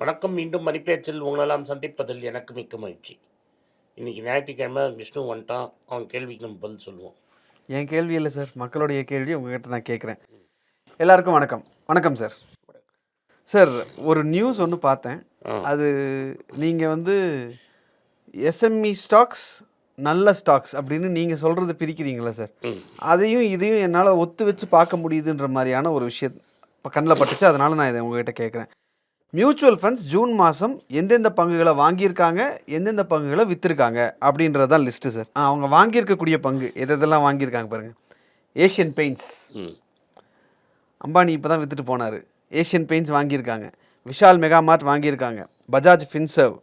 வணக்கம் மீண்டும் மணிப்பேச்சில் உங்களெல்லாம் சந்திப்பதில் எனக்கு மிக்க மகிழ்ச்சி. இன்னைக்கு ஞாயிற்றுக்கிழமை விஷ்ணு வந்துட்டான் அவன் கேள்விக்கு நம்ம பதில் சொல்லுவோம். என் கேள்வி இல்லை சார். மக்களுடைய கேள்வி உங்ககிட்ட நான் கேட்குறேன். எல்லாருக்கும் வணக்கம். வணக்கம் சார். சார் ஒரு நியூஸ் ஒன்று பார்த்தேன். அது நீங்கள் வந்து எஸ்எம்இ ஸ்டாக்ஸ் நல்ல ஸ்டாக்ஸ் அப்படின்னு நீங்கள் சொல்கிறது பிரிக்கிறீங்களா சார்? அதையும் இதையும் என்னால் ஒத்து வச்சு பார்க்க முடியுதுன்ற மாதிரியான ஒரு விஷயம் இப்போ கண்ணில் பட்டுச்சு. அதனால நான் இதை உங்ககிட்ட கேட்குறேன். மியூச்சுவல் ஃபண்ட்ஸ் ஜூன் மாதம் எந்தெந்த பங்குகளை வாங்கியிருக்காங்க எந்தெந்த பங்குகளை விற்றுருக்காங்க அப்படின்றது தான் லிஸ்ட்டு சார் ஆ, அவங்க வாங்கியிருக்கக்கூடிய பங்கு எது எதெல்லாம் வாங்கியிருக்காங்க பாருங்கள் ஏஷியன் பெயிண்ட்ஸ் அம்பானி இப்போ தான் விற்றுட்டு போனார். ஏஷியன் பெயிண்ட்ஸ் வாங்கியிருக்காங்க. விஷால் மெகாமார்ட் வாங்கியிருக்காங்க. Bajaj Finserv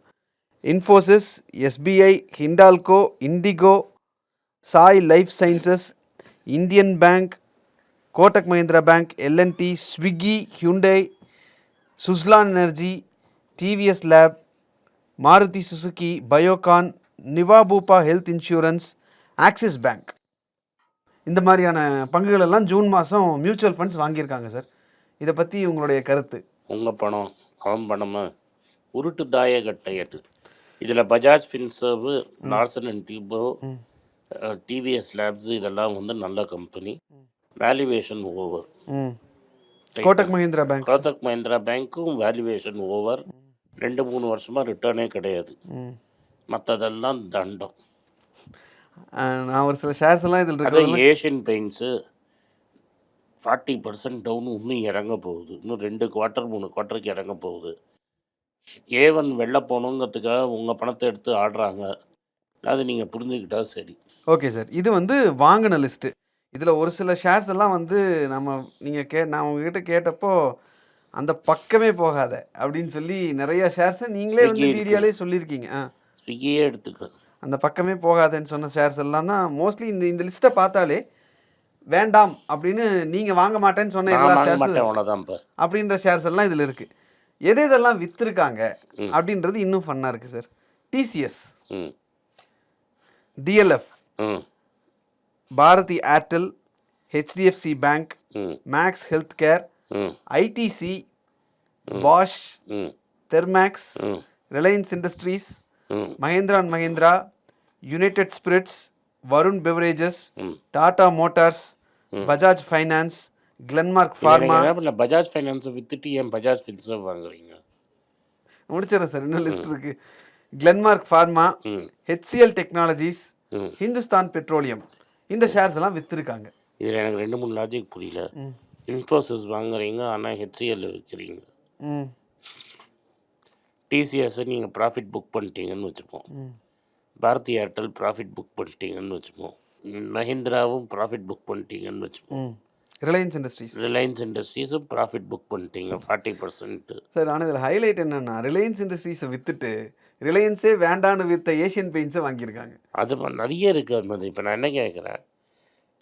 Infosys SBI Hindalco IndiGo Sai Life Sciences Indian Bank Kotak Mahindra Bank L and T Swiggy Hyundai Suzlon Energy TVS Lab Maruti Suzuki Biocon Niva Bupa Health Insurance Axis Bank இந்த மாதிரியான பங்குகள் எல்லாம் June மாதம் mutual funds வாங்கியிருக்காங்க sir. இதை பற்றி உங்களுடைய கருத்து. உங்கள் பணம் அவன் பணமா? உருட்டு தாய கட்டையட்டு இதில் Bajaj Finserv Larsen and Toubro TVS labs இதெல்லாம் வந்து நல்ல company valuation over Kotak Mahindra bank Kotak Mahindra பேங்க்கும் valuation over ரெண்டு மூணு வருஷமாக ரிட்டர்னே கிடையாது. ம் மற்றதெல்லாம் தண்டம். நான் ஒரு சில ஷேர்ஸ் எல்லாம் இதில் இருக்கு Asian Paints forty percent down இன்னும் இறங்க போகுது. இன்னும் ரெண்டு குவார்ட்டர் மூணு குவார்ட்டருக்கு இறங்க போகுது. ஏவன் வெளில போகணுங்கிறதுக்காக உங்கள் பணத்தை எடுத்து ஆடுறாங்க. அது நீங்கள் புரிஞ்சுக்கிட்டா சரி. ஓகே சார் இது வந்து வாங்கின லிஸ்ட்டு இதில் ஒரு சில ஷேர்ஸ் எல்லாம் வந்து நம்ம நீங்கள் கே நான் உங்ககிட்ட கேட்டப்போ அந்த பக்கமே போகாத அப்படின்னு சொல்லி நிறைய ஷேர்ஸை நீங்களே வந்து Swiggy இருக்கு. வீடியோலே சொல்லியிருக்கீங்க. ஆ. ஸ்விக்கியே எடுத்துக்க. அந்த பக்கமே போகாதேன்னு சொன்ன ஷேர்ஸ் எல்லாம் தான் மோஸ்ட்லி இந்த இந்த லிஸ்ட்டை பார்த்தாலே வேண்டாம் அப்படின்னு நீங்கள் வாங்க மாட்டேன்னு சொன்ன எல்லா ஷேர்ஸ் அப்படின்ற ஷேர்ஸ் எல்லாம் இதில் இருக்குது எது எதெல்லாம் விற்றுருக்காங்க. அப்படின்றது இன்னும் ஃபன்னாக இருக்குது sir TCS DLF Bharti Airtel HDFC Bank Max Health Care ITC Bosch Thermax Reliance Industries Mahindra and Mahindra United Spirits Varun Beverages Tata Motors Bajaj Finance Glenmark Pharma என்ன பஜாஜ் ஃபைனான்ஸை வித்துட்டு ஏன் பஜாஜ் ஃபின்சர் வாங்குறீங்க? முடிச்சிடறேன் சார் இன்னும் லிஸ்ட் இருக்கு. Glenmark Pharma HCL Technologies Hindustan Petroleum இந்த shares எல்லாம் விற்றுருக்காங்க இதில் எனக்கு ரெண்டு மூணு லாஜிக் புரியல. இன்ஃபோசிஸ் வாங்குறீங்க ஆனால் ஹெச்சிஎல் விற்கிறீங்க டிசிஎஸ்ஸை நீங்கள் ப்ராஃபிட் புக் பண்ணிட்டீங்கன்னு வச்சுப்போம். பாரதி ஏர்டெல் ப்ராஃபிட் புக் பண்ணிட்டீங்கன்னு வச்சுப்போம். மஹிந்திராவும் ப்ராஃபிட் புக் பண்ணிட்டீங்கன்னு வச்சுப்போம். ரிலையன்ஸ் இண்டஸ்ட்ரீஸ் ரிலையன்ஸ் இண்டஸ்ட்ரீஸும் ப்ராஃபிட் புக் பண்ணிட்டீங்க ஃபார்ட்டி பர்சன்ட்டு சார் ஆனால் இதில் ஹைலைட் என்னன்னா ரிலையன்ஸ் இண்டஸ்ட்ரீஸை விற்றுட்டு ரிலையன்ஸே வேண்டான்னு வித்த ஏஷியன் பெயிண்ட்ஸை வாங்கியிருக்காங்க. அது நிறைய இருக்குது அது மாதிரி. இப்போ நான் என்ன கேட்குறேன்?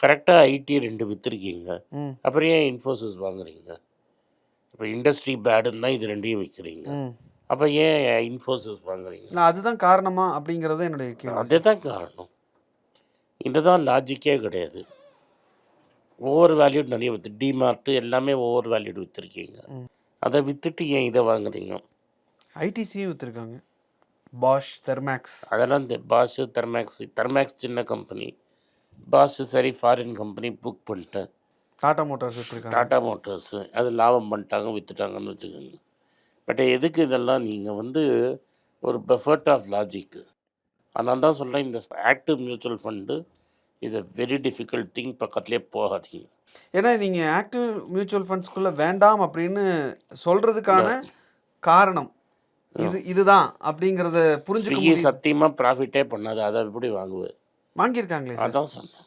கரெக்டாக ஐடி ரெண்டு விற்றுருக்கீங்க அப்புறம் ஏன் இன்ஃபோசிஸ் வாங்குறீங்க? இப்போ இண்டஸ்ட்ரி பேடுன்னு தான் இது ரெண்டையும் விற்கிறீங்க அப்போ ஏன் இன்ஃபோசிஸ் வாங்குறீங்க? நான் அதுதான் காரணமா அப்படிங்கிறது என்னுடைய கேள்வி. அதுதான் காரணம். இதுதான் லாஜிக்கே கிடையாது. ஓவர் வேல்யூட் நிறைய விற்று டிமார்ட்டு எல்லாமே ஓவர் வேல்யூட் விற்றுருக்கீங்க. அதை விற்றுட்டு ஏன் இதை வாங்குறீங்க? ஐடிசியும் விற்றுருக்காங்க பாஷ் தெர்மேக்ஸ் அதெல்லாம் இந்த பாஷு தெர்மேக்ஸ் தெர்மேக்ஸ் சின்ன கம்பெனி பாஷு சரி ஃபாரின் கம்பெனி புக் பண்ணிட்டேன் டாடா மோட்டார்ஸ் விற்றுருக்காங்க டாடா மோட்டார்ஸு அது லாபம் பண்ணிட்டாங்க விற்றுட்டாங்கன்னு வச்சுக்கோங்க. பட் எதுக்கு இதெல்லாம்? நீங்கள் வந்து ஒரு பெஃபர்ட் ஆஃப் லாஜிக்கு அதனால தான் சொல்கிறேன் இந்த active mutual fund is a very difficult thing பக்கத்துலேயே போகாதீங்க. ஏன்னா நீங்கள் ஆக்டிவ் மியூச்சுவல் ஃபண்ட்ஸ்குள்ளே வேண்டாம் அப்படின்னு சொல்கிறதுக்கான காரணம். இது இதுதான் அப்படிங்கிறத புரிஞ்சுக்க சத்தியமாக ப்ராஃபிட்டே பண்ணாது அதை எப்படி வாங்குவேன் வாங்கியிருக்காங்களே சார். அதான் சொன்னேன்.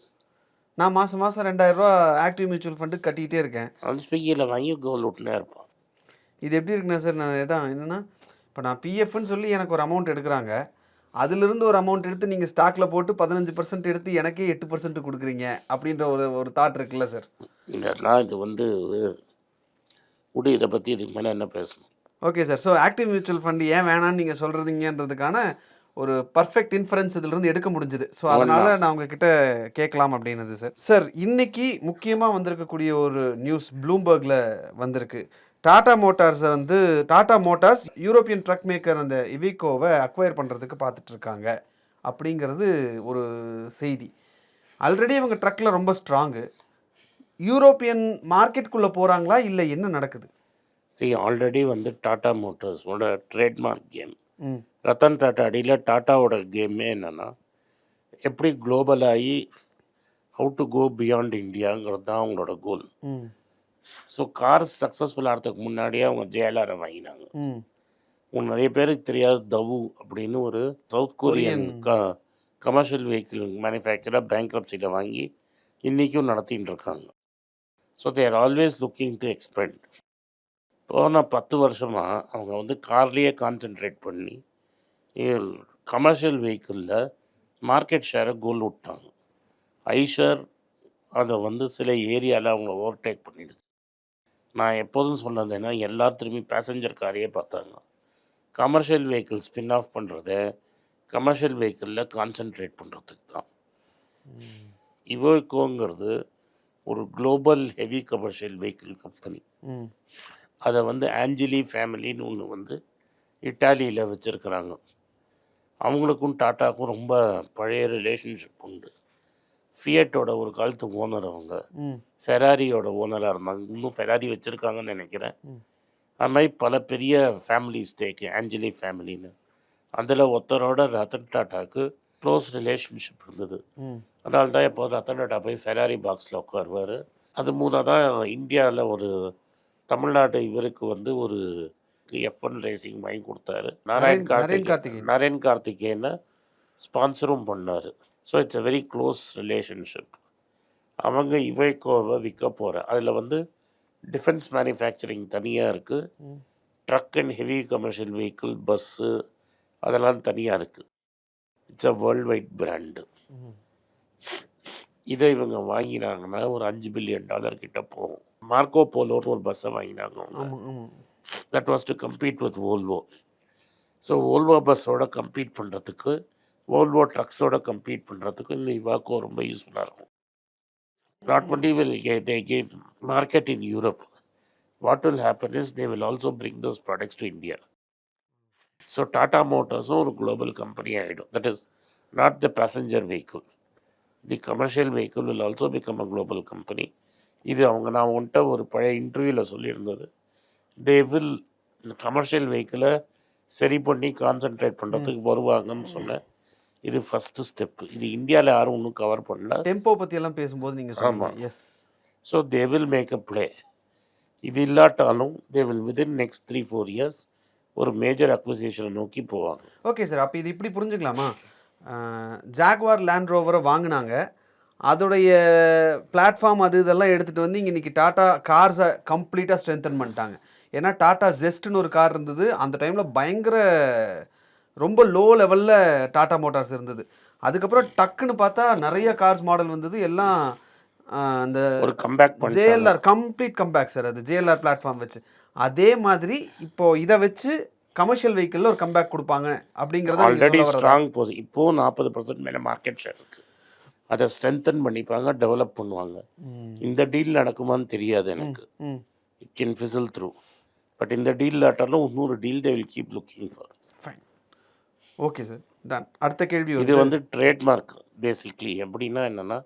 நான் மாதம் மாதம் ரெண்டாயிரம் ரூபா ஆக்டிவ் மியூச்சுவல் ஃபண்டு கட்டிக்கிட்டே இருக்கேன். அந்த ஸ்விக்கியில் வாங்கி கோல் விட்டுனே இருப்பான் இது எப்படி இருக்குண்ணா சார் நான் இதான் என்னென்னா இப்போ நான் பிஎஃப்னு சொல்லி எனக்கு ஒரு அமௌண்ட் எடுக்கிறாங்க. அதிலிருந்து ஒரு அமௌண்ட் எடுத்து நீங்கள் ஸ்டாக்கில் போட்டு பதினஞ்சு பர்சன்ட் எடுத்து எனக்கே எட்டு பர்சன்ட் கொடுக்குறீங்க அப்படின்ற ஒரு ஒரு தாட் இருக்குல்ல சார். இதெல்லாம் இது வந்து விடு இதை பற்றி இதுக்கு மேலே என்ன பேசணும்? Okay sir so active mutual fund ஏன் வேணாம்னு நீங்கள் சொல்கிறீங்கன்றதுக்கான ஒரு பர்ஃபெக்ட் இன்ஃபரன்ஸ் இதிலிருந்து எடுக்க முடிஞ்சுது. ஸோ அதனால் நான் உங்ககிட்ட கேட்கலாம் அப்படின்னது சார் சார் இன்னைக்கு முக்கியமாக வந்திருக்கக்கூடிய ஒரு நியூஸ் ப்ளூம்பர்கில் வந்திருக்கு. டாடா மோட்டார்ஸை வந்து Tata Motors European truck maker அந்த இவிகோவை அக்வயர் பண்ணுறதுக்கு பார்த்துட்டு இருக்காங்க அப்படிங்கிறது ஒரு செய்தி. ஆல்ரெடி இவங்க ட்ரக்கில் ரொம்ப ஸ்ட்ராங்கு யூரோப்பியன் மார்க்கெட்டுக்குள்ளே போகிறாங்களா இல்லை என்ன நடக்குது? See ஆல்ரெடி வந்து டாடா மோட்டார்ஸோட ட்ரேட்மார்க் கேம் ரத்தன் டாட்டா அடியில் டாட்டாவோட கேமே என்னென்னா எப்படி குளோபல் ஆகி ஹவு டு கோ பியாண்ட் இந்தியாங்கிறது தான் அவங்களோட கோல் ஸோ கார் சக்ஸஸ்ஃபுல் ஆகிறதுக்கு முன்னாடியே அவங்க ஜேஎல்ஆரை வாங்கினாங்க. உங்களுக்கு நிறைய பேருக்கு தெரியாது தவு அப்படின்னு ஒரு சவுத் கொரியன் க கமர்ஷியல் வெஹிக்கிள் மேனுஃபேக்சராக பேங்க்ரப்சியில் வாங்கி இன்றைக்கும் நடத்தின்னு இருக்காங்க. So they always looking to expand போன பத்து வருஷமாக அவங்க வந்து கார்லேயே கான்சென்ட்ரேட் பண்ணி கமர்ஷியல் வெஹிக்கிளில் மார்க்கெட் ஷேரை கோல் விட்டாங்க. ஐஷர் அதை வந்து சில ஏரியாவில் அவங்க ஓவர்டேக் பண்ணிடுது நான் எப்போதும் சொன்னது என்ன எல்லாரும் திரும்பி பேசஞ்சர் காரையே பார்த்தாங்க. கமர்ஷியல் வெஹிக்கிள் ஸ்பின் ஆஃப் பண்ணுறத கமர்ஷியல் வெஹிக்கிளில் கான்சென்ட்ரேட் பண்ணுறதுக்கு தான். இவோகோங்கிறது ஒரு global heavy commercial vehicle company அதை வந்து ஆஞ்சலி ஃபேமிலின்னு ஒன்று வந்து இட்டாலியில் வச்சுருக்கிறாங்க. அவங்களுக்கும் டாட்டாக்கும் ரொம்ப பழைய ரிலேஷன்ஷிப் உண்டு. ஃபியட்டோட ஒரு காலத்து ஓனர் அவங்க. ஃபெராரியோட ஓனராக இருந்தாங்க. இன்னும் ஃபெராரி வச்சுருக்காங்கன்னு நினைக்கிறேன். அது மாதிரி பல பெரிய ஃபேமிலி ஸ்டேக்கு ஆஞ்சலி ஃபேமிலின்னு அதில் ஒருத்தரோட ரத்தன் டாட்டாக்கு க்ளோஸ் ரிலேஷன்ஷிப் இருந்தது. அதனால தான் இப்போ ரத்தன் டாட்டா போய் ஃபெராரி பாக்ஸில் உட்காருவார். அது மூலம் தான் இந்தியாவில் ஒரு தமிழ்நாடு இவருக்கு வந்து ஒரு எஃப் ஒன் ரேசிங் வாங்கி கொடுத்தாரு. நாராயண் நரேன்- நரேன் கார்த்திகேயன். ஸ்பான்சரும் பண்ணார். So it's a very close relationship அவங்க இவைக்கோவை விற்க போகிற அதில் வந்து டிஃபென்ஸ் மேனுஃபேக்சரிங் தனியாக இருக்குது. Truck and heavy commercial vehicle bus அதெல்லாம் தனியாக இருக்குது it's a worldwide brand இதை இவங்க வாங்கினாங்கன்னா ஒரு அஞ்சு பில்லியன் டாலர் கிட்ட போகும். மார்க்கோ போலோன்னு ஒரு பஸ்ஸை வாங்கினாங்க அவங்க. That was to compete with Volvo so Volvo பஸ்ஸோட compete பண்ணுறதுக்கு ஓல்வோ ட்ரக்ஸோட கம்பீட் பண்ணுறதுக்கு இந்த இவாக்கோ ரொம்ப யூஸ்ஃபுல்லாக இருக்கும். Not only will they get market in Europe what will happen is they will also bring those products to India so Tata மோட்டார்ஸும் ஒரு global company ஆகிடும் that is not the passenger vehicle the commercial vehicle will also become a global company இது அவங்க நான் உன்கிட்ட ஒரு பழைய இன்டர்வியூவில் சொல்லியிருந்தது. They will commercial வெஹிக்கிளை சரி பண்ணி கான்சென்ட்ரேட் பண்ணுறதுக்கு வருவாங்கன்னு சொன்னேன். இது ஃபஸ்ட்டு ஸ்டெப்பு இது இந்தியாவில் யாரும் இன்னும் கவர் பண்ணல. டெம்போ பற்றி எல்லாம் பேசும்போது நீங்கள் ஆமா. சொன்னீங்க yes so they will make a play இது இல்லாட்டாலும் they will within next three four years ஒரு மேஜர் அக்விசிஷனை நோக்கி போவாங்க. ஓகே சார் அப்போ இது இப்படி புரிஞ்சுக்கலாமா? ஜாக்வார் லேண்ட் ரோவரை வாங்கினாங்க. அதோடைய பிளாட்ஃபார்ம் அது இதெல்லாம் எடுத்துகிட்டு வந்து இங்கே இன்றைக்கி டாட்டா கார்ஸை கம்ப்ளீட்டாக ஸ்ட்ரென்தன் பண்ணிட்டாங்க. ஏன்னா டாட்டா ஜெஸ்ட்னு ஒரு கார் இருந்தது. அந்த டைமில் பயங்கர ரொம்ப லோ லெவலில் டாட்டா மோட்டார்ஸ் இருந்தது. அதுக்கப்புறம் டக்குன்னு பார்த்தா நிறைய கார்ஸ் மாடல் வந்தது. எல்லாம் அந்த ஒரு comeback JLR complete comeback sir அது ஜேஎல்ஆர் பிளாட்ஃபார்ம் வச்சு. அதே மாதிரி இப்போ இதை வச்சு கமர்ஷியல் வெஹிக்கிளில் ஒரு கம்பேக் கொடுப்பாங்க அப்படிங்கிறத ஆல்ரெடி? ஸ்ட்ராங் போகுது. இப்போவும் நாற்பது பர்சன்ட் மேலே மார்க்கெட் ஷேர் இருக்குது அதை ஸ்ட்ரென்தன் பண்ணிப்பாங்க டெவலப் பண்ணுவாங்க. இந்த டீல் நடக்குமான்னு தெரியாது எனக்கு. It can fizzle through but இந்த டீல் ஆட்டாலும் இன்னொரு deal they will keep looking for fine okay sir done அடுத்த கேள்வி இது வந்து ட்ரேட்மார்க் பேசிக்லி எப்படின்னா என்னென்னா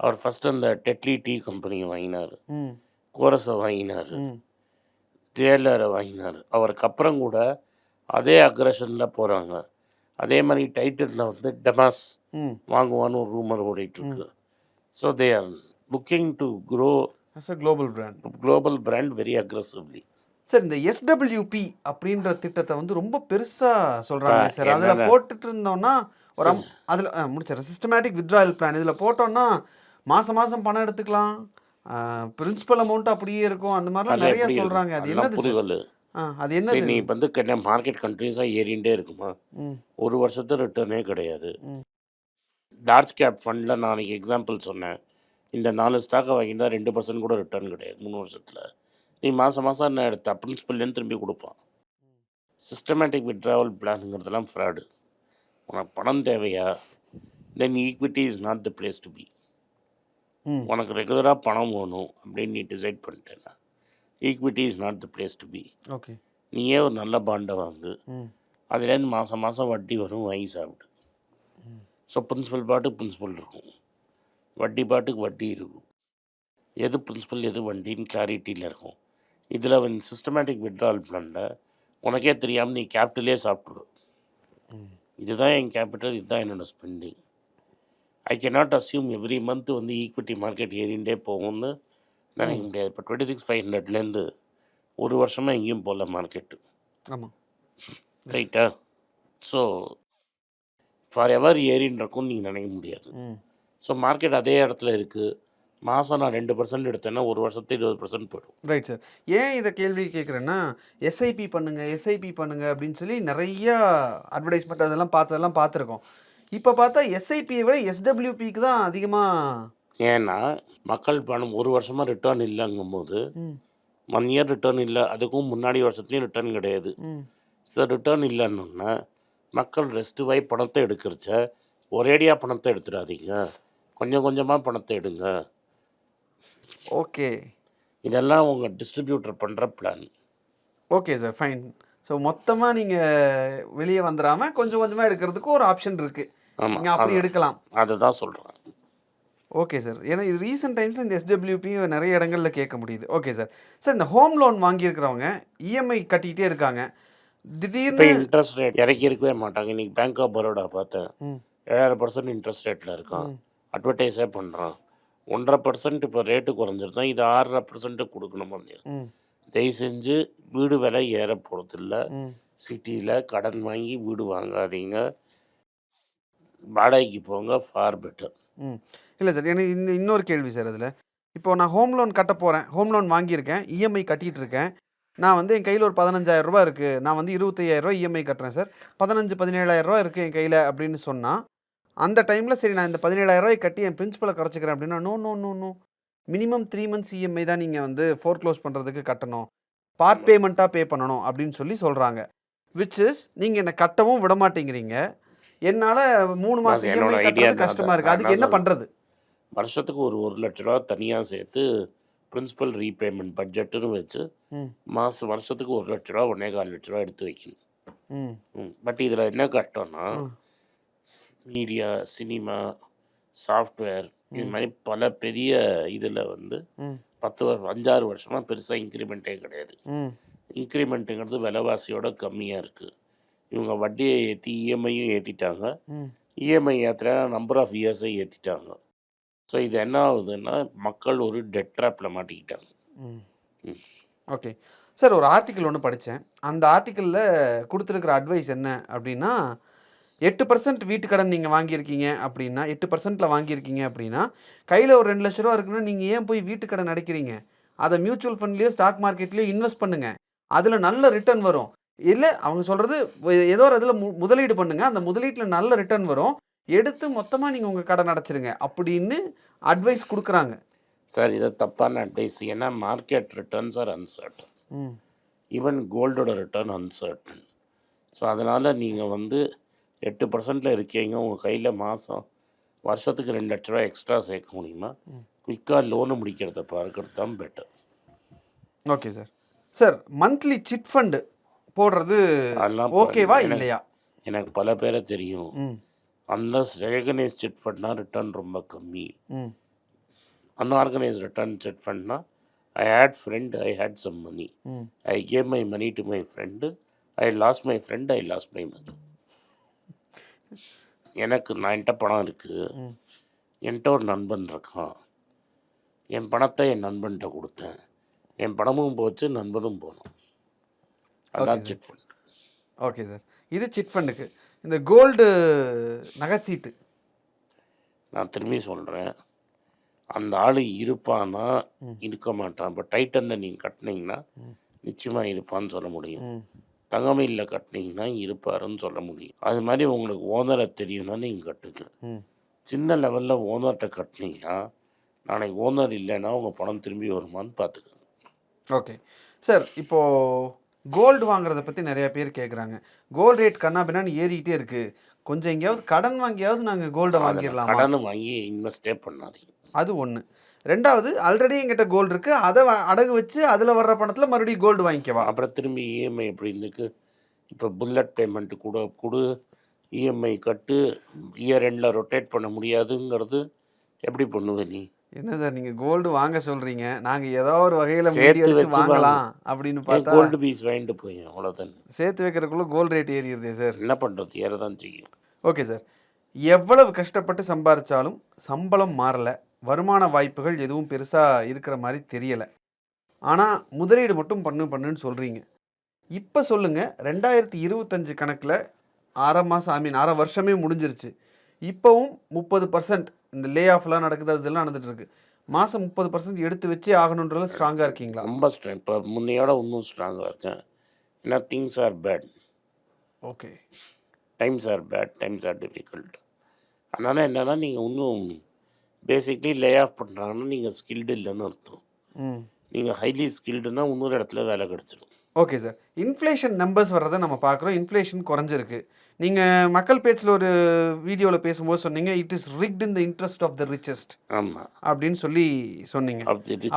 அவர் ஃபஸ்ட் அந்த டெட்லி டீ கம்பெனியை வாங்கினார். கோரஸை வாங்கினார். ஜேஎல்ஆரை வாங்கினார். அவருக்கு அப்புறம் கூட அதே அக்ரஷனில் போகிறாங்க அதே மாதிரி டைட்டிலில் வந்து டெமாஸ் வாங்குவான்னு ஒரு ரூமர் ஓடிட்டுருக்கு. So they are looking to grow as a global brand global brand very aggressively sir இந்த எஸ்டபிள்யூபி அப்படின்ற திட்டத்தை வந்து ரொம்ப பெருசாக சொல்கிறாங்க சார் அதில்? போட்டுட்டு இருந்தோம்னா ஒரு அதில் முடிச்சிடறேன். சிஸ்டமேட்டிக் வித்ட்ராயல் பிளான் இதில் போட்டோம்னா மாதம் மாதம் பணம் எடுத்துக்கலாம். பிரின்சிபல் அமௌண்ட் அப்படியே இருக்கும். அந்த மாதிரிலாம் நிறைய சொல்கிறாங்க அது என்னது அது சரி என்னது நீ வந்து மார்க்கெட் கண்ட்ரீஸாக ஏறிண்டே இருக்குமா? ஒரு வருஷத்து ரிட்டர்னே கிடையாது. லார்ஜ் கேப் ஃபண்டில் நான் அன்றைக்கி எக்ஸாம்பிள் சொன்னேன். இந்த நாலு ஸ்டாக்கை வாங்கிட்டா ரெண்டு பர்சன்ட் கூட ரிட்டர்ன் கிடையாது மூணு வருஷத்தில். நீ மாதம் மாதம் என்ன எடுத்த பிரின்சிபல்லேருந்து திரும்பி கொடுப்பான். சிஸ்டமேட்டிக் விட்ராவல் பிளானுங்கிறதெல்லாம் ஃப்ராடு உனக்கு பணம் தேவையா? Then equity is not the place to be உனக்கு ரெகுலராக பணம் வேணும் அப்படின்னு நீ டிசைட் பண்ணிட்டேன்னா equity is not the place to be okay. நீயே ஒரு நல்ல பாண்டை வாங்கு. அதுலேருந்து மாதம் மாதம் வட்டி வரும் வாங்கி சாப்பிடு. ஸோ பிரின்சிபல் பாட்டுக்கு பிரின்சிபல் இருக்கும். வட்டி பாட்டுக்கு வட்டி இருக்கும். எது பிரின்சிபல் எது வண்டின்னு கிளாரிட்டியில் இருக்கும். இதில் வந்து சிஸ்டமேட்டிக் விட்ரால் பிளானில் உனக்கே தெரியாமல் நீ கேபிட்டலே சாப்பிட்ரு இதுதான் என் கேபிட்டல் இதுதான் என்னோட spending I cannot assume every month வந்து ஈக்விட்டி மார்க்கெட் ஏறிண்டே போகும்னு நினைக்க முடியாது. இப்போ டுவெண்ட்டி சிக்ஸ் ஃபைவ் ஹண்ட்ரட்லேருந்து ஒரு வருஷமாக எங்கேயும் போகல மார்க்கெட்டு ஆமாம் ரைட்டா ஸோ ஃபார் எவர் ஏறின்னு இருக்கும்னு நீங்கள் நினைக்க முடியாது. ஸோ மார்க்கெட் அதே இடத்துல இருக்குது மாதம் நான் ரெண்டு பர்சன்ட் எடுத்தேன்னா ஒரு வருஷத்து இருபது பர்சன்ட் போயிடும். ரைட் சார் ஏன் இதை கேள்வி கேட்குறேன்னா எஸ்ஐபி பண்ணுங்க எஸ்ஐபி பண்ணுங்க அப்படின்னு சொல்லி நிறையா அட்வர்டைஸ்மெண்ட் அதெல்லாம் பார்த்ததெல்லாம் பார்த்துருக்கோம். இப்போ பார்த்தா எஸ்ஐபியை விட எஸ்டபிள்யூபிக்கு தான் அதிகமாக ஏன்னா மக்கள் பணம் ஒரு வருஷமாக ரிட்டர்ன் இல்லைங்கும் போது ம். ஒன் இயர் ரிட்டர்ன் இல்லை அதுக்கும் முன்னாடி வருஷத்துலையும் ரிட்டர்ன் கிடையாது. ஸோ ரிட்டர்ன் இல்லைன்னா மக்கள் ரெஸ்ட் வாய் பணத்தை எடுக்கிறச்ச ஒரேடியாக பணத்தை எடுத்துடாதீங்க. கொஞ்சம் கொஞ்சமாக பணத்தை எடுங்க. ஓகே. இதெல்லாம் உங்கள் டிஸ்ட்ரிபியூட்டர் பண்ணுற plan. Okay sir fine. So மொத்தமாக நீங்கள் வெளியே வந்துடாமல் கொஞ்சம் கொஞ்சமாக எடுக்கிறதுக்கு ஒரு ஆப்ஷன் இருக்குது நீங்கள் அப்படி எடுக்கலாம். அதுதான் சொல்கிறேன் ஓகே சார். ஏன்னா இது ரீசெண்ட் டைம்ஸில் இந்த எஸ்டபிள்யூபி நிறைய இடங்களில் கேட்க முடியுது. Okay sir. சார் இந்த ஹோம் லோன் வாங்கியிருக்கிறவங்க இஎம்ஐ கட்டிக்கிட்டே இருக்காங்க. திடீர்னு இன்ட்ரெஸ்ட் ரேட் இறக்கி இருக்கவே மாட்டாங்க. இன்னைக்கு பேங்க் ஆஃப் பரோடா பார்த்தேன். ஏழாயிரம் பர்சன்ட் இன்ட்ரெஸ்ட் ரேட்டில் இருக்கான். அட்வர்டைஸே பண்ணுறான் ஒன்றரை பர்சன்ட் இப்போ ரேட்டு குறைஞ்சிருந்தான் இது ஆறரை பர்சன்ட் கொடுக்கணும் தயவு செஞ்சு வீடு விலை ஏற போகிறதில்ல சிட்டியில் கடன் வாங்கி வீடு வாங்காதீங்க. வாடகைக்கு போங்க ஃபார் பெட்டர் இல்லை சார் எனக்கு இன்னொரு கேள்வி சார் அதில். இப்போ நான் ஹோம் லோன் கட்ட போகிறேன் ஹோம் லோன் வாங்கியிருக்கேன். இஎம்ஐ கட்டிகிட்டு இருக்கேன். நான் வந்து என் கையில் ஒரு 15000 ரூபாய் இருக்குது நான் வந்து 25000 ரூபாய் இஎம்ஐ கட்டுறேன் சார் பதினஞ்சு பதினேழாயிரம் ரூபாய் இருக்குது என் கையில் அப்படின்னு சொன்னால் அந்த டைமில் சரி நான் இந்த 17000 ரூபாய் கட்டி என் பிரின்சிபலை குறைச்சிக்கிறேன் அப்படின்னா no no no no minimum three months EMI தான் நீங்கள் வந்து ஃபோர் க்ளோஸ் பண்ணுறதுக்கு கட்டணும் பார்ட் பேமெண்ட்டாக பே பண்ணணும் அப்படின்னு சொல்லி சொல்கிறாங்க விச் இஸ் நீங்கள் என்னை கட்டவும் விட மாட்டேங்கிறீங்க. என்னால் மூணு மாதம் கஷ்டமாக. இருக்குது அதுக்கு என்ன. பண்ணுறது வருஷத்துக்கு ஒரு ஒரு லட்ச ரூபா தனியாக சேர்த்து பிரின்சிபல் ரீபேமெண்ட் பட்ஜெட்டுன்னு வச்சு மாதம் வருஷத்துக்கு ஒரு லட்ச ரூபா ஒன்றே கால் லட்ச ரூபா எடுத்து வைக்கணும். பட் இதில் என்ன கஷ்டம்னா. மீடியா சினிமா சாஃப்ட்வேர் இது மாதிரி பல பெரிய இதில் வந்து பத்து வருஷம் அஞ்சாறு வருஷமாக பெருசாக இன்க்ரிமெண்ட்டே கிடையாது. இன்க்ரிமெண்ட்டுங்கிறது விலைவாசியோட கம்மியாக இருக்குது இவங்க வட்டியை ஏற்றி இஎம்ஐயும் ஏற்றிட்டாங்க ம். இஎம்ஐ ஏற்றுற நம்பர் ஆஃப் இயர்ஸை ஏற்றிட்டாங்க ஸோ இது என்ன ஆகுதுன்னா மக்கள் ஒரு டெட் ட்ராப்பில் மாட்டிக்கிட்டாங்க. ஓகே. சார் ஒரு ஆர்டிக்கிள் ஒன்று படித்தேன் அந்த ஆர்டிக்கிளில் கொடுத்துருக்குற அட்வைஸ் என்ன அப்படின்னா எட்டு பர்சன்ட் வீட்டுக்கடன் நீங்கள் வாங்கியிருக்கீங்க அப்படின்னா எட்டு பர்சன்ட்டில் வாங்கியிருக்கீங்க அப்படின்னா கையில் ஒரு ரெண்டு லட்ச ரூபா இருக்குன்னா நீங்கள் ஏன் போய் வீட்டுக்கடன் அடைக்கிறீங்க? அதை மியூச்சுவல் ஃபண்ட்லேயோ ஸ்டாக் மார்க்கெட்லேயோ இன்வெஸ்ட் பண்ணுங்கள் அதில் நல்ல ரிட்டர்ன் வரும். இல்லை அவங்க சொல்கிறது ஏதோ ஒரு இதில் மு முதலீடு பண்ணுங்கள் அந்த முதலீட்டில் நல்ல ரிட்டர்ன் வரும். எடுத்து மொத்தமாக நீங்கள் உங்கள் கடன் அடைச்சிருங்க அப்படின்னு அட்வைஸ் கொடுக்குறாங்க. சார் இது தப்பான அட்வைஸ் ஏன்னா market returns are uncertain even கோல்டோட return uncertain so அதனால் நீங்கள் வந்து எட்டு பர்சன்டில் இருக்கீங்க. உங்கள் கையில் மாதம் வருஷத்துக்கு ரெண்டு லட்ச ரூபா எக்ஸ்ட்ரா சேர்க்க முடியுமா? குயிக்காக லோனு முடிக்கிறத பார்க்கறது தான் better okay sir sir monthly chit fund போடுறது ஓகேவா இல்லையா? எனக்கு பல பேரை தெரியும். அன்லஸ் ரெகனைஸ் சிட் ஃபண்ட்னா ரிட்டர்ன் ரொம்ப கம்மி unorganise return chit ஃபண்ட்னா I had friend I had some money I gave my money to my friend I lost my friend I lost my money எனக்கு நான் என்கிட்ட பணம் இருக்குது என்கிட்ட ஒரு நண்பன் இருக்கான். என் பணத்தை என் நண்பன்கிட்ட கொடுத்தேன். என் பணமும் போச்சு நண்பனும் போனோம் அதான். சிட் ஃபண்ட் ஓகே சார் இது சிட் ஃபண்டுக்கு இந்த கோல்டு நகைச்சீட்டு நான் திரும்பி சொல்கிறேன் அந்த ஆள் இருப்பானா. இருக்க மாட்டான். இப்போ டைட்டனில் நீங்கள் கட்டினீங்கன்னா நிச்சயமாக இருப்பான்னு சொல்ல முடியும். ம். தங்கமையில் கட்டினீங்கன்னா இருப்பாருன்னு சொல்ல முடியும். அது மாதிரி உங்களுக்கு ஓனரை தெரியும்னா நீங்கள் கட்டுங்க. சின்ன லெவலில் ஓனர்கிட்ட கட்டினீங்கன்னா நாளைக்கு ஓனர் இல்லைன்னா உங்கள் பணம் திரும்பி வருமான்னு பார்த்துக்கோங்க ஓகே. சார் இப்போது கோல்டு வாங்குறத பற்றி நிறைய பேர் கேட்குறாங்க கோல்டு ரேட் கண்ணா பின்னான்னு ஏறிக்கிட்டே இருக்குது கொஞ்சம் எங்கேயாவது கடன் வாங்கியாவது நாங்கள் கோல்டை வாங்கிடலாமா? கடன் வாங்கி இன்வெஸ்டே பண்ணாதீங்க. அது ஒன்று ரெண்டாவது ஆல்ரெடி எங்கிட்ட கோல்டு இருக்கு. அதை அடகு வச்சு அதில் வர்ற பணத்தில் மறுபடியும் கோல்டு வாங்கிக்கவா? அப்புறம் திரும்பி இஎம்ஐ எப்படி இருந்துக்கு இப்போ புல்லட் பேமெண்ட் கூட கொடு. இஎம்ஐ கட்டு. இயர் எண்டில் ரொட்டேட் பண்ண முடியாதுங்கிறது எப்படி பண்ணுவ நீ? என்ன சார் நீங்கள் கோல்டு வாங்க சொல்கிறீங்க நாங்கள் ஏதோ ஒரு வகையில் சேர்த்து வாங்கலாம் அப்படின்னு பார்த்தா கோல்டு பீஸ் வாங்கிட்டு போய் அவ்வளோதான் சேர்த்து வைக்கிறதுக்குள்ள கோல்டு ரேட் ஏறிடுதே சார். என்ன பண்ணுறது ஏற தான் செய்யும். Okay sir. எவ்வளவு கஷ்டப்பட்டு சம்பாரிச்சாலும் சம்பளம் மாறல வருமான வாய்ப்புகள் எதுவும் பெருசாக இருக்கிற மாதிரி தெரியலை. ஆனால் முதலீடு மட்டும் பண்ணு பண்ணுன்னு சொல்கிறீங்க இப்போ சொல்லுங்கள் ரெண்டாயிரத்தி இருபத்தஞ்சு கணக்கில் அரை மாதம் ஐ மீன் அரை வருஷமே முடிஞ்சிருச்சு. இப்போவும் முப்பது பர்சன்ட் இந்த லே ஆஃப்லாம் நடக்குது அதெல்லாம் நடந்துட்டு இருக்கு மாதம் முப்பது பர்சன்ட் எடுத்து வச்சே ஆகணுன்றதுல ஸ்ட்ராங்காக இருக்கீங்களா? ரொம்ப ஸ்ட்ராங் இப்போ முன்னையோட இன்னும் ஸ்ட்ராங்காக இருக்கேன். ஏன்னா things are bad okay times are bad times are difficult அதனால் என்னென்னா நீங்கள் இன்னும் பேசிக்லி லே ஆஃப் பண்ணுறாங்கன்னா நீங்கள் ஸ்கில்டு இல்லைன்னு அர்த்தம். நீங்கள் ஹைலி ஸ்கில்டுனா இன்னொரு இடத்துல வேலை கிடச்சிடும் ஓகே சார் இன்ஃப்ளேஷன் நம்பர்ஸ் வர்றதை நம்ம பார்க்குறோம். இன்ஃப்ளேஷன் குறைஞ்சிருக்கு. நீங்கள் மக்கள் பேச்சில் ஒரு வீடியோவில் பேசும்போது சொன்னீங்க it is rigged in the interest of the richest ஆமாம் அப்படின்னு சொல்லி சொன்னீங்க.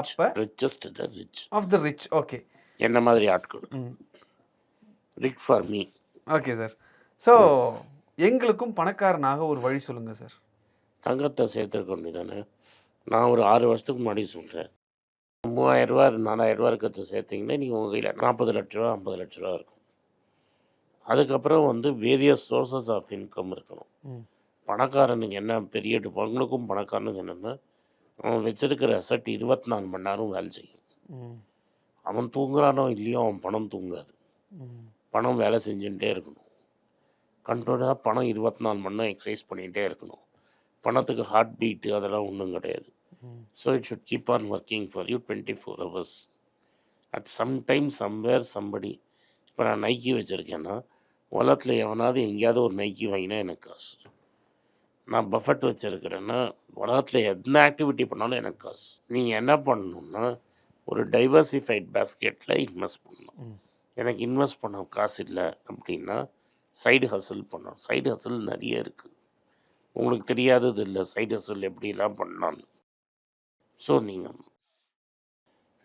அப்ப? Richest the rich of the rich okay என்ன மாதிரி ஆட்கள்? Rig for me okay sir so எங்களுக்கும் பணக்காரனாக ஒரு வழி சொல்லுங்கள் சார் தங்கத்தை சேர்த்துருக்க வேண்டியதானே நான் ஒரு ஆறு வருஷத்துக்கு முன்னாடி சொல்கிறேன் மூவாயிரரூவா நாலாயிரரூவா இருக்கிறத சேர்த்திங்கன்னா நீங்கள் உங்கள் கையில் நாற்பது லட்ச ரூபா ஐம்பது லட்ச ரூபா இருக்கும். அதுக்கப்புறம் வந்து வேரியஸ் சோர்சஸ் ஆஃப் இன்கம் இருக்கணும். ம். பணக்காரனுக்கு என்ன பெரிய உங்களுக்கும் பணக்காரனுக்கு என்னென்னா அவன் வச்சிருக்கிற அசட் இருபத்தி நாலு மணி நேரம் வேலை செய்யும். அவன் தூங்குறானோ இல்லையோ அவன் பணம் தூங்காது. பணம் வேலை செஞ்சுட்டே இருக்கணும். கண்ட்ரோலாக பணம் இருபத்தி நாலு மணி நேரம் எக்ஸசைஸ் பண்ணிகிட்டே இருக்கணும். பணத்துக்கு ஹார்ட் பீட்டு அதெல்லாம் ஒன்றும் கிடையாது. It should keep on working for you twenty four hours at some time somewhere somebody இப்போ நான் நைக்கி வச்சுருக்கேன்னா உலகத்தில் எவனாவது எங்கேயாவது ஒரு நைக்கி வாங்கினா எனக்கு காசு. நான் பஃபட் வச்சுருக்கிறேன்னா உலகத்தில் எந்த ஆக்டிவிட்டி பண்ணாலும் எனக்கு காசு. நீங்கள் என்ன பண்ணணும்னா ஒரு டைவர்சிஃபைட் பேஸ்கெட்டில் இன்வெஸ்ட் பண்ணணும். எனக்கு இன்வெஸ்ட் பண்ண காசு இல்லை அப்படின்னா சைடு ஹசில் பண்ணணும். சைடு ஹசில் நிறைய இருக்குது உங்களுக்கு தெரியாதது இல்லை சைடு ஹசில் எப்படிலாம் பண்ணலான்னு ஸோ நீங்கள்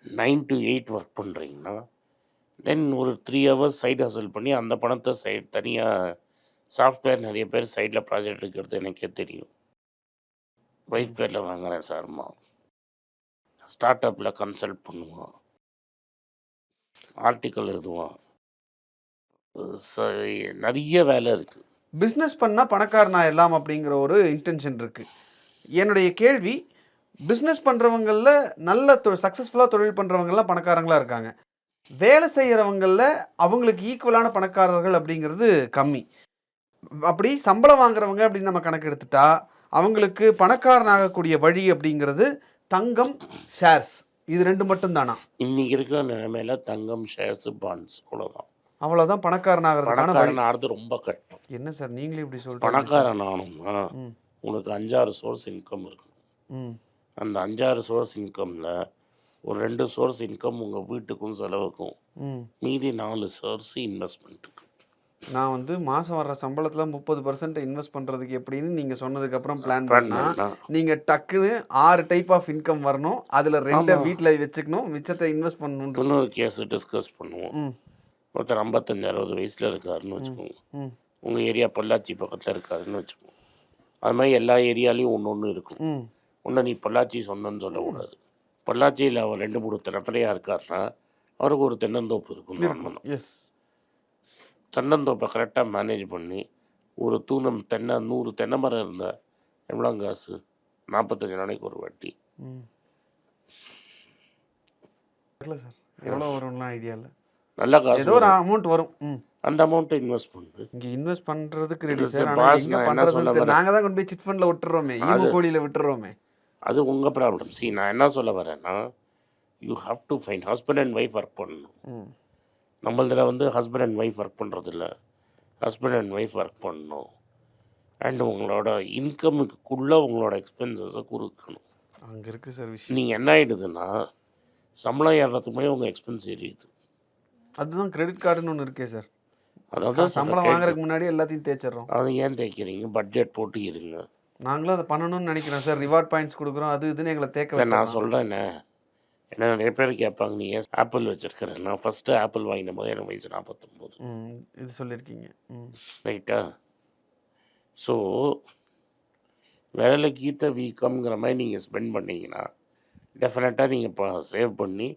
நைன் டு எயிட் ஒர்க் பண்ணுறீங்கன்னா தென் ஒரு த்ரீ ஹவர்ஸ் சைடு ஹசல் பண்ணி அந்த பணத்தை சைட் தனியாக சாஃப்ட்வேர் நிறைய பேர் சைடில் ப்ராஜெக்ட் எடுக்கிறது எனக்கே தெரியும். ஒய்ஃப் பேரில் வாங்குறேன் சார்மா ஸ்டார்ட் அப்பில் கன்சல்ட் பண்ணுவான். ஆர்டிக்கல் எழுதுவான். நிறைய வேலை இருக்குது பிஸ்னஸ் பண்ணால் பணக்காரனா எல்லாம் அப்படிங்கிற ஒரு இன்டென்ஷன் இருக்குது என்னுடைய கேள்வி பிஸ்னஸ் பண்ணுறவங்களில் நல்ல தொழில் சக்ஸஸ்ஃபுல்லாக தொழில் பண்ணுறவங்கலாம் பணக்காரங்களா இருக்காங்க. வேலை செய்கிறவங்களில் அவங்களுக்கு ஈக்குவலான பணக்காரர்கள் அப்படிங்கிறது கம்மி. அப்படி சம்பளம் வாங்குறவங்க அப்படின்னு நம்ம கணக்கு எடுத்துட்டா அவங்களுக்கு பணக்காரனாகக்கூடிய வழி அப்படிங்கிறது தங்கம் ஷேர்ஸ் இது ரெண்டு மட்டும் தானா இன்னைக்கு இருக்கிற நிலைமையில தங்கம் ஷேர்ஸ் பாண்ட்ஸ் அவ்வளோதான் அவ்வளோதான் பணக்காரன் ஆகிறது ரொம்ப கஷ்டம். என்ன சார் நீங்களே இப்படி சொல்றீங்க பணக்காரன் ஆகணும்னா ம். உனக்கு அஞ்சாறு சோர்ஸ் இன்கம் இருக்கும் ம். அந்த அஞ்சாறு சோர்ஸ் இன்கமில் ஒரு ரெண்டு சோர்ஸ் இன்கம் உங்கள் வீட்டுக்கும் செலவுக்கும் மீதி நாலு சோர்ஸ் இன்வெஸ்ட்மெண்ட்டுக்கு நான் வந்து மாதம் வர்ற சம்பளத்தில் முப்பது பர்சன்ட் இன்வெஸ்ட் பண்ணுறதுக்கு எப்படின்னு நீங்கள் சொன்னதுக்கப்புறம் பிளான் பிளான் பண்ணால் பண்ணா நீங்கள் டக்குன்னு ஆறு டைப் ஆஃப் இன்கம் வரணும். அதில் ரெண்டை. வீட்டில் வச்சுக்கணும். மிச்சத்தை இன்வெஸ்ட் பண்ணணும் இன்னொரு கேஸ் டிஸ்கஸ் பண்ணுவோம். ஒருத்தர் ஐம்பத்தஞ்சு அறுபது வயசில் இருக்காருன்னு வச்சுக்கோங்க. உங்கள் ஏரியா பொள்ளாச்சி பக்கத்தில் இருக்காருன்னு வச்சுக்கோங்க. அது மாதிரி எல்லா ஏரியாலையும் ஒன்று ஒன்று இருக்கும். ஒன்று நீ பொள்ளாச்சி சொன்னன்னு சொல்லக்கூடாது. பொள்ளாச்சியில் அவர் ரெண்டு மூணு திறப்பறையாக இருக்காருன்னா அவருக்கு ஒரு தென்னந்தோப்பு இருக்கும். எஸ் தென்னந்தோப்பை கரெக்டாக மேனேஜ் பண்ணி ஒரு தூணம் தென்னை நூறு தென்னை மரம் இருந்தால் எவ்வளோ காசு? நாற்பத்தஞ்சு நாளைக்கு ஒரு வட்டி. தெரியல சார். எவ்வளோ வரும்லாம் ஐடியா இல்லை. நல்ல காசு ஏதோ ஒரு. அமௌண்ட் வரும். அந்த அமௌண்ட்டை இன்வெஸ்ட் பண்ணு. இங்கே இன்வெஸ்ட் பண்ணுறதுக்கு ரெடி இல்ல சார். ஆனால் பண்ணுறது? நாங்கள் தான் கொண்டு போய் சிட் ஃபண்டில் விட்டுறோமே. ஈமு விட்டுறோமே. அது உங்கள் ப்ராப்ளம் see நான் என்ன சொல்ல வரேன்னா you have to find husband and wife work பண்ணணும். நம்மளதில் வந்து ஹஸ்பண்ட் அண்ட் ஒய்ஃப் ஒர்க் பண்ணுறதில்ல ஹஸ்பண்ட் அண்ட் ஒய்ஃப் ஒர்க் பண்ணணும். அண்ட் உங்களோட இன்கமுக்குள்ளே உங்களோட எக்ஸ்பென்சஸை குறுக்கணும். அங்கே இருக்குது சார் விஷயம். நீங்கள் என்ன ஆகிடுதுன்னா சம்பளம் ஏறுறதுக்கு முன்னாடி உங்கள் எக்ஸ்பென்ஸ் ஏறிடுது. அதுதான் கிரெடிட் கார்டுன்னு ஒன்று இருக்கே சார் அதாவது சம்பளம் வாங்குறதுக்கு முன்னாடி எல்லாத்தையும் தேய்ச்சிடுறோம். அதை ஏன் தேய்க்கிறீங்க? பட்ஜெட் போட்டு இருங்க. நாங்களும் அதை பண்ணணும்னு நினைக்கிறோம் சார். ரிவார்ட் பாயிண்ட்ஸ் கொடுக்குறோம். அது இதுன்னு எங்களை தேக்க சார் நான். சொல்கிறேன்னே என்ன நிறைய பேர் கேட்பாங்க நீ ஏன் ஆப்பிள் வச்சுருக்கிறேன் நான் ஃபஸ்ட்டு ஆப்பிள் வாங்கின போது எனக்கு வயசு நாற்பத்தொம்போது இது சொல்லியிருக்கீங்க. ரைட்டா ஸோ விரலுக்கு ஈத்த வீக்கம்ங்கிற மாதிரி நீங்கள் ஸ்பெண்ட் பண்ணீங்கன்னா டெஃபினட்டாக நீங்கள் இப்போ சேவ் பண்ணி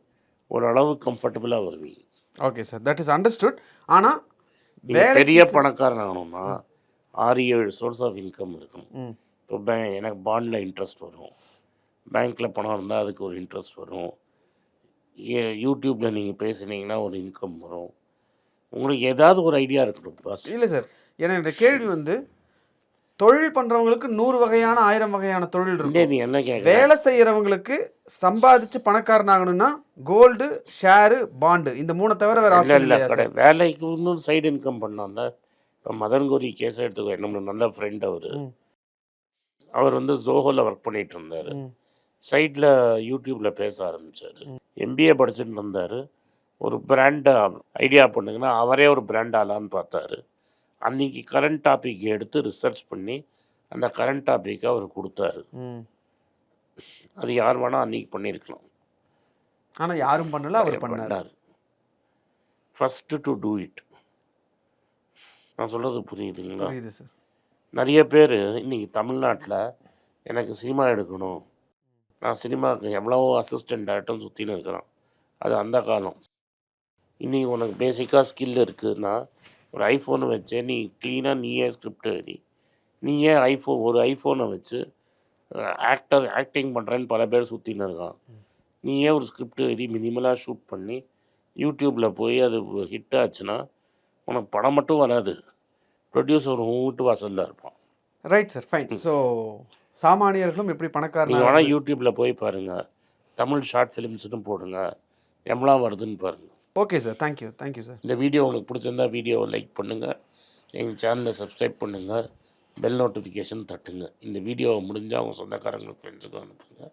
ஓரளவு கம்ஃபர்டபுளாக வருவீங்க. Okay sir that is understood ஆனால் பெரிய பணக்காரன் ஆகணும்னா ஆறு ஏழு சோர்ஸ் ஆஃப் இன்கம் இருக்கணும். இப்போ பே எனக்கு பாண்டில் இன்ட்ரெஸ்ட் வரும். பேங்க்கில் பணம் இருந்தால் அதுக்கு ஒரு இன்ட்ரெஸ்ட் வரும். யூடியூப்பில் நீங்கள் பேசுனீங்கன்னா ஒரு இன்கம் வரும். உங்களுக்கு ஏதாவது ஒரு ஐடியா இருக்கணும் பாஸ் இல்லை சார் என்னோட கேள்வி வந்து தொழில் பண்ணுறவங்களுக்கு நூறு வகையான ஆயிரம் வகையான தொழில் இல்லை இருக்கும். நீ என்ன கேட்குற வேலை செய்யறவங்களுக்கு சம்பாதிச்சு பணக்காரன் ஆகணும்னா கோல்டு ஷேரு பாண்டு இந்த மூணை தவிர வேற இல்லை ஆப்ஷன் இல்லை இல்லையா கடை சார் வேலைக்கு இன்னும் சைடு இன்கம் பண்ணான்ல இப்போ மதன் கோரி கேஸ் எடுத்துக்கோ நம்ம நல்ல ஃப்ரெண்ட் அவர். அவர் வந்து ஜோஹோவில் ஒர்க் பண்ணிட்டு இருந்தார். சைடில் யூடியூப்பில் பேச ஆரம்பித்தார். எம்பிஏ படிச்சுட்டு இருந்தார். ஒரு பிராண்டை ஐடியா பண்ணுங்கன்னா அவரே ஒரு பிராண்ட் ஆளான்னு பார்த்தாரு. அன்னைக்கு கரண்ட் டாபிக் எடுத்து ரிசர்ச் பண்ணி அந்த கரண்ட் டாப்பிக்கை அவர் கொடுத்தாரு. அது யார் வேணால் அன்னைக்கு பண்ணியிருக்கலாம். ஆனா யாரும் பண்ணல அவர் பண்ணார். பண்ணார். ஃபஸ்ட்டு டு டூ இட் நான் சொல்கிறது புரியுதுங்களா புரியுது சார் நிறைய பேர் இன்னைக்கு தமிழ்நாட்டில் எனக்கு சினிமா எடுக்கணும். நான் சினிமாவுக்கு எவ்வளவோ அசிஸ்டன்ட் டேரக்டரும் சுற்றின்னு இருக்கிறான். அது அந்த காலம். இன்றைக்கி உனக்கு பேசிக்காக ஸ்கில் இருக்குதுன்னா ஒரு ஐஃபோனை வச்சு நீ க்ளீனாக நீயே ஸ்கிரிப்ட் எழுதி நீயே ஐஃபோன் ஒரு ஐஃபோனை வச்சு ஆக்டர் ஆக்டிங் பண்ணுறேன்னு பல பேர் சுற்றின்னு இருக்கான். நீயே ஒரு ஸ்கிரிப்ட் எழுதி மினிமலாக ஷூட் பண்ணி யூடியூப்பில் போய் அது ஹிட் ஆச்சுன்னா உனக்கு படம் மட்டும் வராது. ப்ரொடியூசர் வீட்டு வாசலில் இருப்பான். ரைட் சார் ஃபைன் ஸோ சாமானியர்களும் எப்படி பணக்காரன் வேணால் யூடியூப்பில் போய் பாருங்கள் தமிழ் ஷார்ட் ஃபிலிம்ஸ்னு போடுங்க. எவ்வளோ வருதுன்னு பாருங்கள் okay sir thank you thank you sir இந்த வீடியோ உங்களுக்கு பிடிச்சிருந்தா வீடியோவை லைக் பண்ணுங்கள் எங்கள் சேனலை சப்ஸ்கிரைப் பண்ணுங்கள் பெல் நோட்டிஃபிகேஷன் தட்டுங்க. இந்த வீடியோவை முடிஞ்சால் அவங்க சொந்தக்காரங்களுக்கு ஃப்ரெண்ட்ஸுக்கு அனுப்புங்க.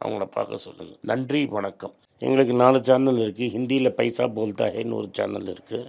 அவங்கள பார்க்க சொல்லுங்கள் நன்றி வணக்கம். எங்களுக்கு நாலு சேனல் இருக்குது ஹிந்தியில் பைசா போல்தா ஹேன்னு ஒரு சேனல் இருக்குது